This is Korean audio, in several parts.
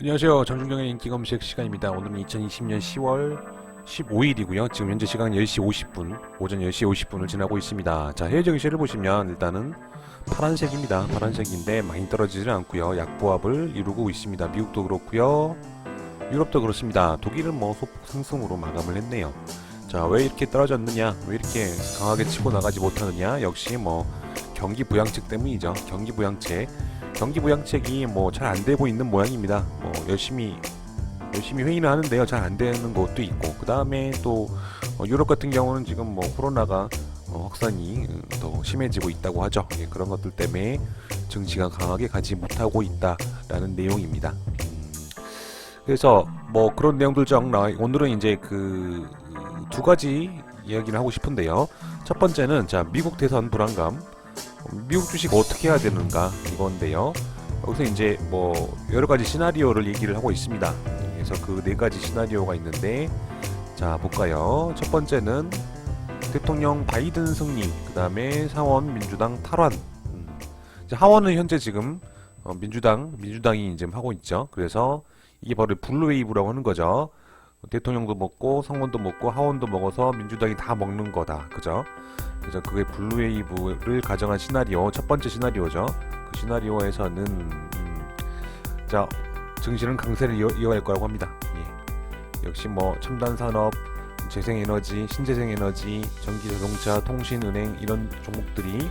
안녕하세요. 장준경의 인기 검색 시간입니다. 오늘은 2020년 10월 15일이고요. 지금 현재 시간 10시 50분, 오전 10시 50분을 지나고 있습니다. 자, 해외 정시를 보시면 일단은 파란색입니다. 파란색인데 많이 떨어지지는 않고요. 약보합을 이루고 있습니다. 미국도 그렇고요. 유럽도 그렇습니다. 독일은 뭐 소폭 상승으로 마감을 했네요. 자, 왜 이렇게 떨어졌느냐? 왜 이렇게 강하게 치고 나가지 못하느냐? 역시 뭐 경기 부양책 때문이죠. 경기 부양책. 경기 부양책이 뭐 잘 안 되고 있는 모양입니다. 뭐 열심히 열심히 회의는 하는데요. 잘 안 되는 것도 있고 그 다음에 또 어, 유럽 같은 경우는 지금 뭐 코로나가 어, 확산이 음, 더 심해지고 있다고 하죠. 예, 그런 것들 때문에 증시가 강하게 가지 못하고 있다라는 내용입니다. 음, 그래서 뭐 그런 내용들 쭉 나와 오늘은 이제 그 두 가지 이야기를 하고 싶은데요. 첫 번째는 자 미국 대선 불안감 미국 주식 어떻게 해야 되는가 이건데요. 여기서 이제 뭐 여러 가지 시나리오를 얘기를 하고 있습니다. 그래서 그 네 가지 시나리오가 있는데 자 볼까요? 첫 번째는 대통령 바이든 승리, 그 다음에 상원 민주당 탈환. 음. 하원은 현재 지금 어, 민주당 민주당이 이제 하고 있죠. 그래서 이게 바로 블루웨이브라고 하는 거죠. 대통령도 먹고 상원도 먹고 하원도 먹어서 민주당이 다 먹는 거다. 그죠? 그래서 그게 블루웨이브를 가정한 시나리오 첫 번째 시나리오죠. 그 시나리오에서는 음, 자 증시는 강세를 이어, 이어 갈 거라고 합니다. 예. 역시 뭐 첨단 산업, 재생에너지, 신재생에너지, 전기 자동차, 통신 은행 이런 종목들이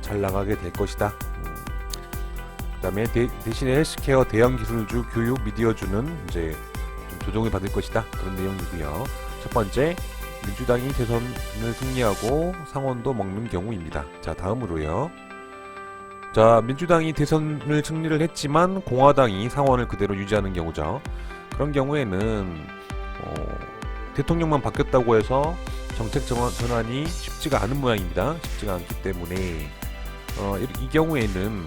잘 나가게 될 것이다. 음, 그다음에 대, 대신에 헬스케어, 대형 기술주, 교육, 미디어주는 이제 좀 조정을 받을 것이다. 그런 내용이고요. 첫 번째 민주당이 대선을 승리하고 상원도 먹는 경우입니다. 자, 다음으로요. 자, 민주당이 대선을 승리를 했지만 공화당이 상원을 그대로 유지하는 경우죠. 그런 경우에는 어, 대통령만 바뀌었다고 해서 정책 전환, 전환이 쉽지가 않은 모양입니다. 쉽지가 않기 때문에 어, 이, 이 경우에는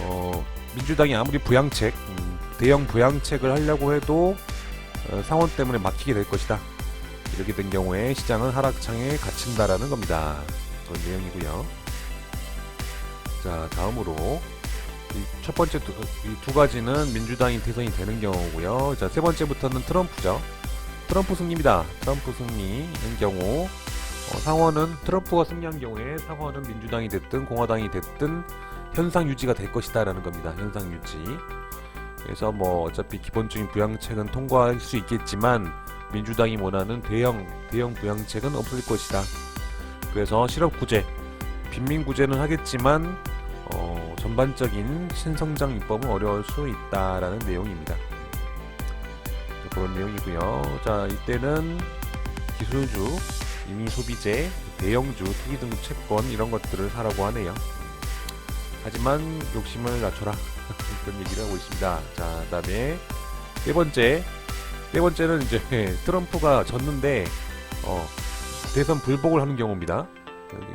어, 민주당이 아무리 부양책, 음, 대형 부양책을 하려고 해도 어, 상원 때문에 막히게 될 것이다. 이렇게 된 경우에 시장은 하락장에 갇힌다라는 겁니다. 그런 내용이고요. 자, 다음으로 이첫 번째 두, 이두 가지는 민주당이 대선이 되는 경우고요. 자, 세 번째부터는 트럼프죠. 트럼프 승리입니다. 트럼프 승리인 경우 어, 상원은 트럼프가 승리한 경우에 상원은 민주당이 됐든 공화당이 됐든 현상 유지가 될 것이다라는 겁니다. 현상 유지. 그래서 뭐 어차피 기본적인 부양책은 통과할 수 있겠지만 민주당이 원하는 대형 대형 부양책은 없을 것이다. 그래서 실업구제, 빈민구제는 하겠지만 어, 전반적인 신성장 입법은 어려울 수 있다라는 내용입니다. 자, 그런 내용이고요. 자 이때는 기술주, 이미 소비재, 대형주, 투기등급 채권 이런 것들을 사라고 하네요. 하지만 욕심을 낮춰라 그런 얘기를 하고 있습니다. 자 그다음에 세 번째 네 번째는 이제 트럼프가 졌는데 어, 대선 불복을 하는 경우입니다.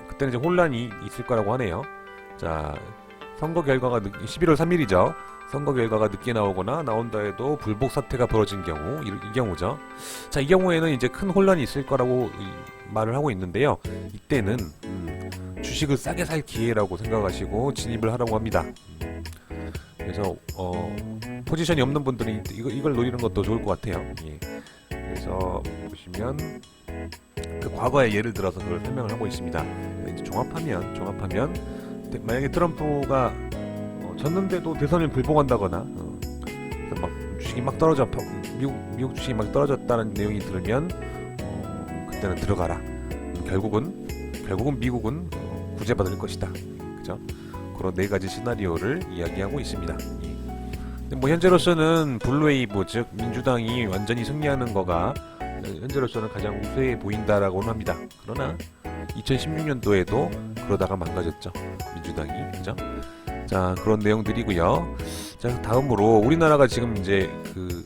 그때는 이제 혼란이 있을 거라고 하네요. 자, 선거 결과가 늦, 11월 3일이죠. 선거 결과가 늦게 나오거나 나온다 해도 불복 사태가 벌어진 경우 이, 이 경우죠. 자, 이 경우에는 이제 큰 혼란이 있을 거라고 이, 말을 하고 있는데요. 이때는 음, 주식을 싸게 살 기회라고 생각하시고 진입을 하라고 합니다. 음, 그래서 어, 포지션이 없는 분들이 이거, 이걸 노리는 것도 좋을 것 같아요. 예. 그래서 보시면 그 과거의 예를 들어서 그걸 설명을 하고 있습니다. 이제 종합하면 종합하면 대- 만약에 트럼프가 어, 졌는데도 대선을 불복한다거나 어, 막 주식이 막 떨어져 파- 미국 미국 주식이 막 떨어졌다는 내용이 들으면 어, 그때는 들어가라. 결국은 결국은 미국은 어, 구제받을 것이다. 그죠? 그런 네 가지 시나리오를 이야기하고 있습니다. 예. 뭐 현재로서는 블루웨이브 즉 민주당이 완전히 승리하는 거가 어, 현재로서는 가장 우세해 보인다라고는 합니다. 그러나 2016년도에도 그러다가 망가졌죠. 민주당이 그죠? 자 그런 내용들이고요. 자 다음으로 우리나라가 지금 이제 그,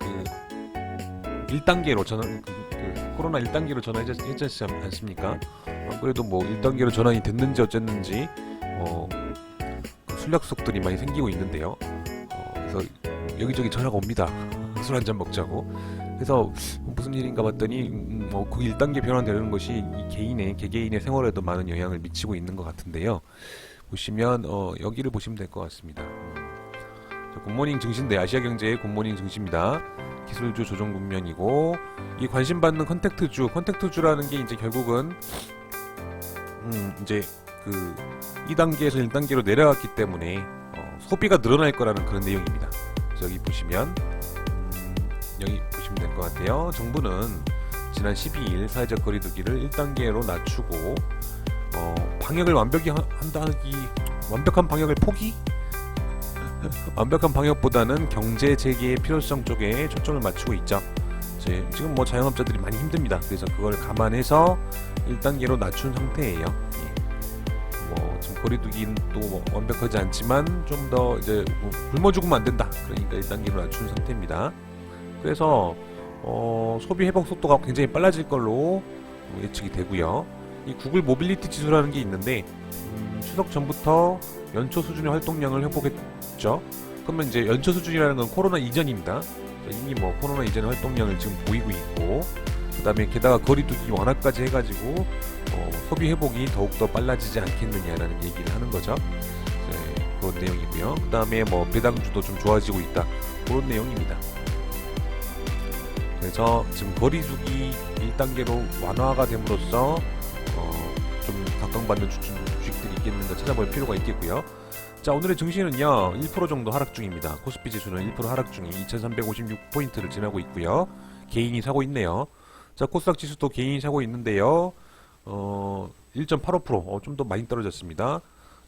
그 1단계로 전환 그, 그 코로나 1단계로 전환했지 않습니까? 어, 그래도 뭐 1단계로 전환이 됐는지 어쨌는지 어, 그 순력속들이 많이 생기고 있는데요. 어, 그래서 여기저기 전화가 옵니다. 술 한 잔 먹자고. 그래서 무슨 일인가 봤더니 음, 뭐, 그 1단계 변환되는 것이 이 개인의 개개인의 생활에도 많은 영향을 미치고 있는 것 같은데요. 보시면 어, 여기를 보시면 될 것 같습니다. 굿모닝 증시인데 아시아경제의 굿모닝 증시입니다. 기술주 조정 국면이고 이 관심 받는 컨택트주, 컨택트주라는 게 이제 결국은 음 이제 그 2단계에서 1단계로 내려갔기 때문에 어, 소비가 늘어날 거라는 그런 내용입니다. 여기 보시면 음, 여기 보시면 될 것 같아요. 정부는 지난 12일 사회적 거리두기를 1단계로 낮추고 어, 방역을 완벽히 하- 한다기 완벽한 방역을 포기? 완벽한 방역보다는 경제 재개의 필요성 쪽에 초점을 맞추고 있죠. 제- 지금 뭐 자영업자들이 많이 힘듭니다. 그래서 그걸 감안해서 1단계로 낮춘 상태예요. 예. 뭐 지금 거리두기도 뭐 완벽하지 않지만 좀 더 이제 뭐 굶어 죽으면 안 된다. 그러니까 1단계로 낮춘 상태입니다. 그래서 어, 소비 회복 속도가 굉장히 빨라질 걸로 예측이 되고요. 이 구글 모빌리티 지수라는 게 있는데 음, 추석 전부터 연초 수준의 활동량을 회복했죠. 그러면 이제 연초 수준이라는 건 코로나 이전입니다. 이미 뭐 코로나 이전의 활동량을 지금 보이고 있고 그다음에 게다가 거리두기 완화까지 해가지고 어, 소비 회복이 더욱더 빨라지지 않겠느냐라는 얘기를 하는 거죠. 네, 그런 내용이고요. 그다음에 뭐 배당주도 좀 좋아지고 있다. 그런 내용입니다. 그래서 지금 거리두기 1단계로 완화가 됨으로써 어, 좀 각광받는 주- 주식들이 있겠는가 찾아볼 필요가 있겠고요. 자 오늘의 증시는요 1% 정도 하락 중입니다. 코스피 지수는 1% 하락 중이 2,356포인트를 지나고 있고요. 개인이 사고 있네요. 자 코스닥 지수도 개인이 사고 있는데요. 어, 1.85% 어, 좀더 많이 떨어졌습니다.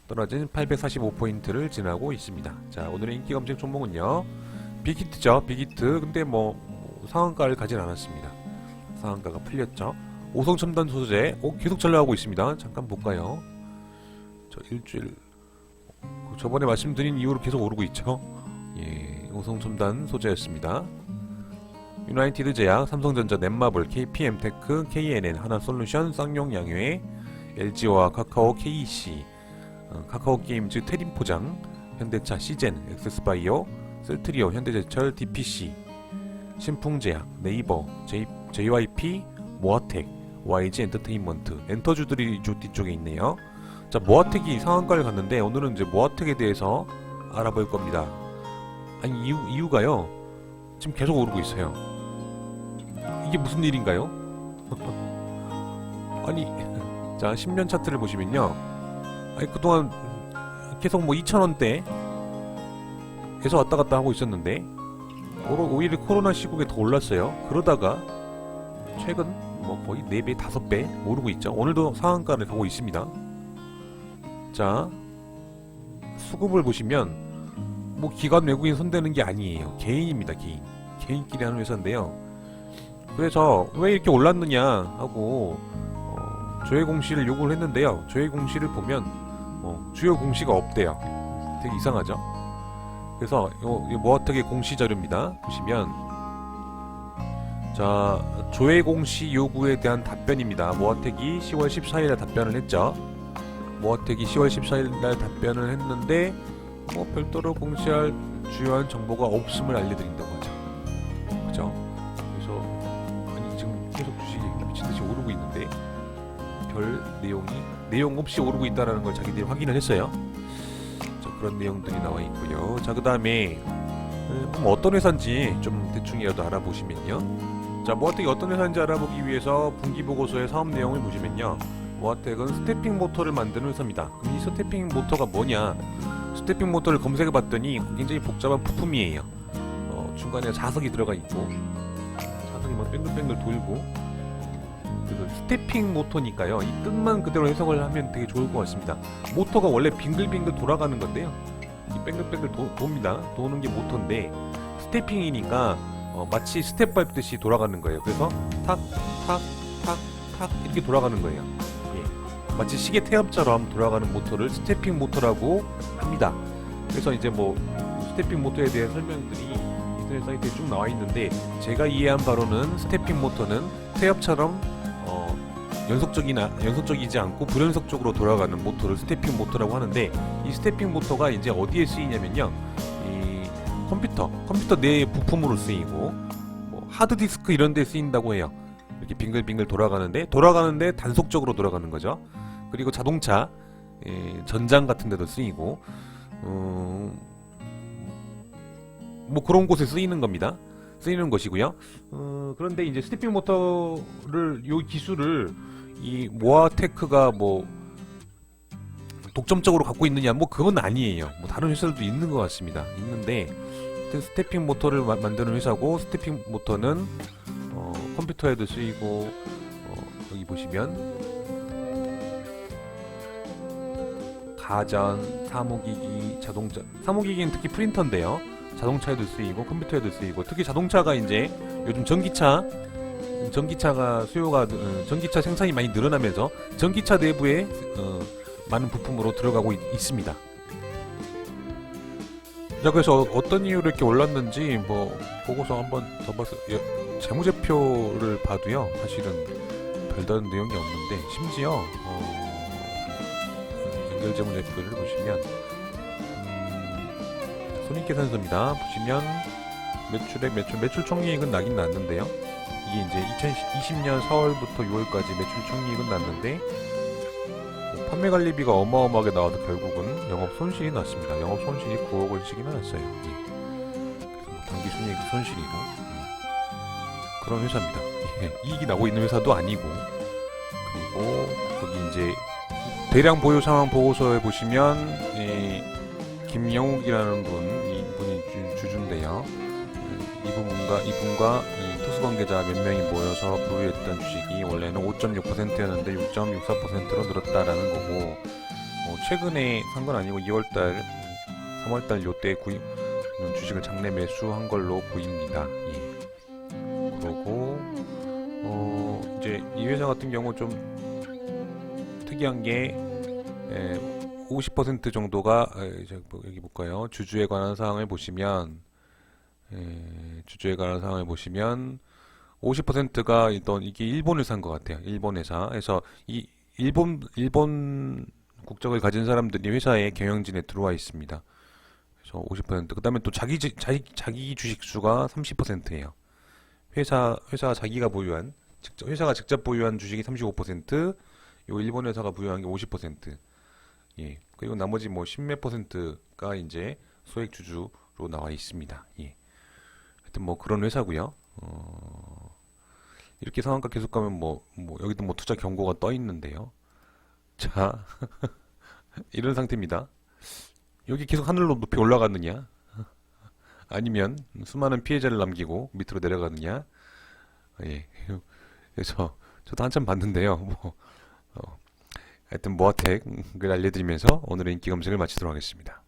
떨어진 845포인트를 지나고 있습니다. 자 오늘의 인기 검색 종목은요 빅히트죠 빅히트 근데 뭐, 뭐 상한가를 가진 않았습니다. 상한가가 풀렸죠. 오성첨단 소재 어, 계속 잘 나가고 있습니다. 잠깐 볼까요? 저 일주일 그 저번에 말씀드린 이후로 계속 오르고 있죠. 예, 오성첨단 소재였습니다. 유나이티드 제약, 삼성전자, 넷마블, KPM테크, KNN, 하나솔루션, 쌍용 양회, LG와 카카오 KC, 어, 카카오 게임즈, 테림포장, 현대차, 시젠, 엑세스바이오, 셀트리오, 현대제철, DPC, 신풍제약, 네이버, J, JYP, 모아텍, YG 엔터테인먼트, 엔터주들이 주 뒤쪽에 있네요. 자, 모아텍이 상한가를 갔는데 오늘은 이제 모아텍에 대해서 알아볼 겁니다. 아니 이유 이유가요. 지금 계속 오르고 있어요. 이게 무슨 일인가요? 아니 자 10년 차트를 보시면요. 아니 그동안 계속 뭐 2,000원대 에서 왔다 갔다 하고 있었는데 오히려 코로나 시국에 더 올랐어요. 그러다가 최근 뭐 거의 4배, 5배 오르고 있죠. 오늘도 상한가를 가고 있습니다. 자, 수급을 보시면 뭐 기관 외국인 손대는 게 아니에요. 개인입니다, 개인. 개인끼리 하는 회사인데요. 그래서 왜 이렇게 올랐느냐 하고 어, 조회 공시를 요구를 했는데요. 조회 공시를 보면 어, 주요 공시가 없대요. 되게 이상하죠? 그래서 모아텍의 공시 자료입니다. 보시면 자 조회 공시 요구에 대한 답변입니다. 모아텍이 10월 14일에 답변을 했죠. 모아텍이 10월 14일 날 답변을 했는데 뭐 별도로 공시할 주요한 정보가 없음을 알려드린다고 하죠. 그죠? 그래서 아니 지금 계속 주식이 미친 듯이 오르고 있는데 별 내용이 내용 없이 오르고 있다라는 걸 자기들이 확인을 했어요. 자, 그런 내용들이 나와 있고요. 자, 그다음에 음, 뭐 어떤 회사인지 좀 대충이라도 알아보시면요. 자, 모아텍이 어떤 회사인지 알아보기 위해서 분기 보고서의 사업 내용을 보시면요. 모아텍은 스태핑 모터를 만드는 회사입니다. 그럼 이 스태핑 모터가 뭐냐? 스태핑 모터를 검색해 봤더니 굉장히 복잡한 부품이에요. 어, 중간에 자석이 들어가 있고 자석이 막 뱅글뱅글 돌고 그래서 스태핑 모터니까요. 이 뜻만 그대로 해석을 하면 되게 좋을 것 같습니다. 모터가 원래 빙글빙글 돌아가는 건데요. 이 뱅글뱅글 도, 돕니다. 도는 게 모터인데 스태핑이니까 어, 마치 스텝 밟듯이 돌아가는 거예요. 그래서 탁, 탁, 탁, 탁 이렇게 돌아가는 거예요. 예. 마치 시계 태엽처럼 돌아가는 모터를 스태핑 모터라고 합니다. 그래서 이제 뭐 스태핑 모터에 대한 설명들이 인터넷 사이트에 쭉 나와 있는데 제가 이해한 바로는 스태핑 모터는 태엽처럼 어, 연속적이나 연속적이지 않고 불연속적으로 돌아가는 모터를 스태핑 모터라고 하는데 이 스태핑 모터가 이제 어디에 쓰이냐면요. 이 컴퓨터, 컴퓨터 내 부품으로 쓰이고 뭐 하드디스크 이런 데 쓰인다고 해요. 이렇게 빙글빙글 돌아가는데 돌아가는데 단속적으로 돌아가는 거죠. 그리고 자동차 예, 전장 같은 데도 쓰이고 음, 뭐 그런 곳에 쓰이는 겁니다. 쓰이는 것이고요. 어, 그런데 이제 스티핑 모터를 요 기술을 이 모아테크가 뭐 독점적으로 갖고 있느냐 뭐 그건 아니에요. 뭐 다른 회사들도 있는 것 같습니다. 있는데 스태핑 모터를 마- 만드는 회사고 스태핑 모터는 어, 컴퓨터에도 쓰이고 어, 여기 보시면 가전, 사무기기, 자동차 사무기기는 특히 프린터인데요. 자동차에도 쓰이고 컴퓨터에도 쓰이고 특히 자동차가 이제 요즘 전기차 전기차가 수요가 어, 전기차 생산이 많이 늘어나면서 전기차 내부에 어, 많은 부품으로 들어가고 있, 습니다 자 그래서 어떤 이유로 이렇게 올랐는지 뭐 보고서 한번 더 봐서 예, 재무제표를 봐도요 사실은 별다른 내용이 없는데 심지어 어, 연결 재무제표를 보시면 음, 손익계산서입니다 보시면 매출액 매출 매출 총이익은 나긴 났는데요 이게 이제 2020년 4월부터 6월까지 매출 총이익은 났는데 뭐 판매 관리비가 어마어마하게 나와도 결국은 영업 손실이 났습니다. 영업 손실이 9억 원씩이나 났어요. 예. 뭐 당기 순이익 손실이고 음. 그런 회사입니다. 예. 이익이 나고 있는 회사도 아니고 그리고 여기 이제 대량 보유 상황 보고서에 보시면 이 김영욱이라는 분 이분이 주, 주주인데요. 예, 이분과 이분과 이 특수 관계자 몇 명이 모여서 보유했던 주식이 원래는 5.6%였는데 6.64%로 늘었다라는 거고 뭐 최근에 산 건 아니고 2월달, 3월달 요때 구입 주식을 장내 매수한 걸로 보입니다. 예. 그러고 어 이제 이 회사 같은 경우 좀 특이한 게 에, 50% 정도가 에, 이제 뭐 여기 볼까요? 주주에 관한 사항을 보시면 에, 주주에 관한 사항을 보시면 50%가 일단 이게 일본을 산 것 같아요. 일본 회사에서 이 일본 일본 국적을 가진 사람들이 회사의 경영진에 들어와 있습니다. 그래서 50%. 그다음에 또 자기 지- 자기 자기 주식 수가 30%예요. 회사 회사 자기가 보유한 직접 회사가 직접 보유한 주식이 35%, 요 일본 회사가 보유한 게 50%. 예. 그리고 나머지 뭐 10몇 퍼센트가 이제 소액 주주로 나와 있습니다. 예. 하여튼 뭐 그런 회사고요. 어, 이렇게 상한가 계속 가면 뭐, 뭐 여기도 뭐 투자 경고가 떠 있는데요. 자, 이런 상태입니다. 여기 계속 하늘로 높이 올라갔느냐? 아니면 수많은 피해자를 남기고 밑으로 내려가느냐? 예. 그래서 저도 한참 봤는데요. 뭐, 어, 하여튼 모아텍을 알려드리면서 오늘의 인기 검색을 마치도록 하겠습니다.